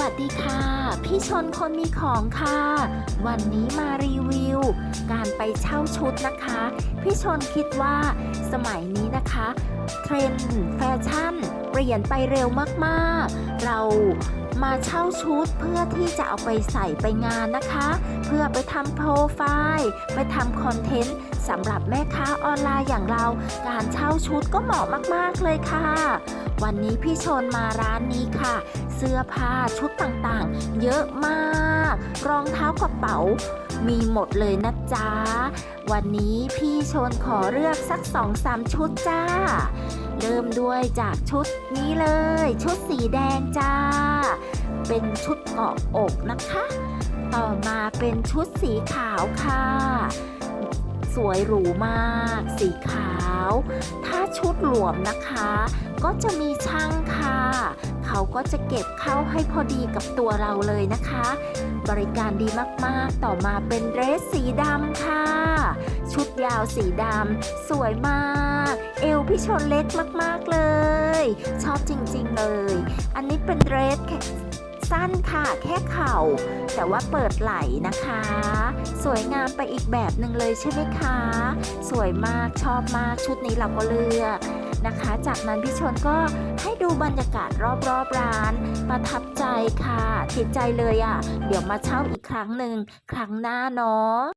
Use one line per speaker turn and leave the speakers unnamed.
วัสดีค่ะ พี่ชนคนมีของค่ะ วันนี้มารีวิว การไปเช่าชุดนะคะ พี่ชนคิดว่าสมัยนี้นะคะ เทรนด์แฟชั่น เปลี่ยนไปเร็วมากๆ เรามาเช่าชุดเพื่อที่จะเอาไปใส่ไปงานนะคะ เพื่อไปทำโปรไฟล์ไปทำคอนเทนต์สำหรับแม่ค้าออนไลน์อย่างเรา การเช่าชุดก็เหมาะมากๆเลยค่ะ วันนี้พี่ชนมาร้านนี้ค่ะ เสื้อผ้าชุดต่างๆ เยอะมาก รองเท้ากระเป๋า มีหมดเลยนะจ๊ะ วันนี้พี่ชนขอเลือกสักสองสามชุดจ้า เริ่มด้วยจากชุดนี้เลย ชุดสีแดงจ้า เป็นชุดเกาะอกนะคะ ต่อมาเป็นชุดสีขาวค่ะ สวยหรูมาก สีขาว ถ้าชุดหลวมนะคะ ก็จะมีช่างค่ะ เขาก็จะเก็บเข้าให้พอดีกับตัวเราเลยนะคะ บริการดีมากๆ ต่อมาเป็นเดรสสีดำค่ะ ชุดยาวสีดำสวยมาก เอวพี่ชนเล็กมากๆเลย ชอบจริงๆเลย อันนี้เป็นเดรส สั้นค่ะ แค่เข่า แต่ว่าเปิดไหล่นะคะ สวยงามไปอีกแบบหนึ่งเลยใช่ไหมคะ สวยมากชอบมากชุดนี้เราก็เลือกนะคะ จากนั้นพี่ชนก็ให้ดูบรรยากาศรอบๆร้านประทับใจค่ะติดใจเลยอะ่ะ เดี๋ยวมาเช่าอีกครั้งหนึ่งครั้งหน้าเนาะ